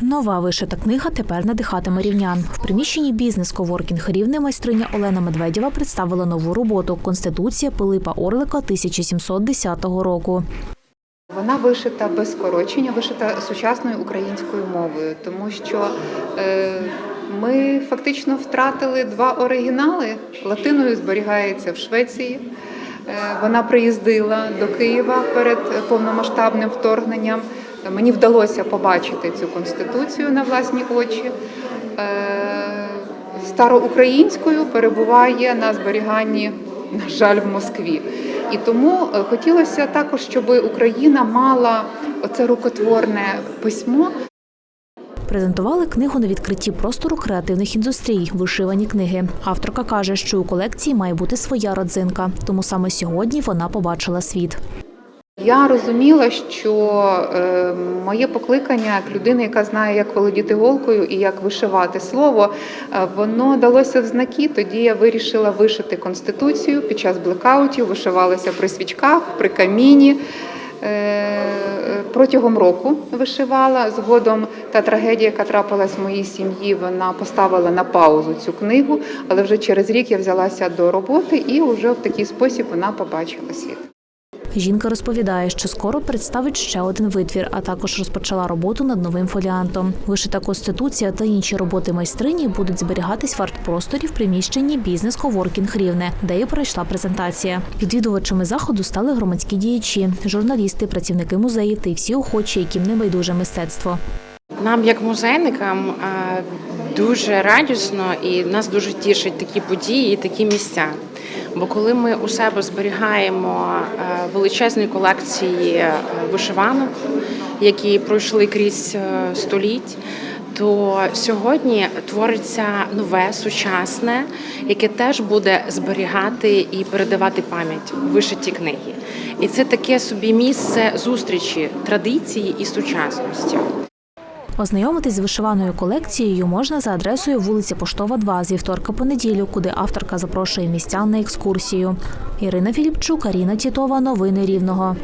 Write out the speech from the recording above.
Нова вишита книга тепер надихатиме рівнян. В приміщенні бізнес коворкінг рівне майстриня Олена Медведєва представила нову роботу Конституція Пилипа Орлика 1710 року. Вона вишита без скорочення, вишита сучасною українською мовою, тому що е, ми фактично втратили два оригінали. Латиною зберігається в Швеції. Е, вона приїздила до Києва перед повномасштабним вторгненням. Мені вдалося побачити цю конституцію на власні очі. Е, староукраїнською перебуває на зберіганні, на жаль, в Москві. І тому е, хотілося також, щоб Україна мала оце рукотворне письмо, Презентували книгу на відкритті простору креативних індустрій, вишивані книги. Авторка каже, що у колекції має бути своя родзинка, тому саме сьогодні вона побачила світ. Я розуміла, що е, моє покликання як людини, яка знає, як володіти голкою і як вишивати слово, е, воно далося в знаки. Тоді я вирішила вишити конституцію під час блекаутів, вишивалася при свічках, при каміні. Е, Протягом року вишивала. Згодом та трагедія, яка трапилась в моїй сім'ї, вона поставила на паузу цю книгу, але вже через рік я взялася до роботи і вже в такий спосіб вона побачила світ. Жінка розповідає, що скоро представить ще один витвір, а також розпочала роботу над новим фоліантом. Вишита конституція та інші роботи майстрині будуть зберігатись в арт-просторі в приміщенні бізнес коворкінг рівне, де і пройшла презентація. Відвідувачами заходу стали громадські діячі, журналісти, працівники музеїв та й всі охочі, яким не байдуже мистецтво. Нам, як музейникам, е, дуже радісно і нас дуже тішать такі події і такі місця. Бо коли ми у себе зберігаємо е, величезні колекції е, вишиванок, які пройшли крізь століть, то сьогодні твориться нове, сучасне, яке теж буде зберігати і передавати пам'ять вишиті книги. І це таке собі місце зустрічі традиції і сучасності. Ознайомитись з вишиваною колекцією можна за адресою вулиця Поштова, 2 з вівторка по неділю, куди авторка запрошує містян на екскурсію. Ірина Філіпчук, Аріна Тітова. Новини Рівного.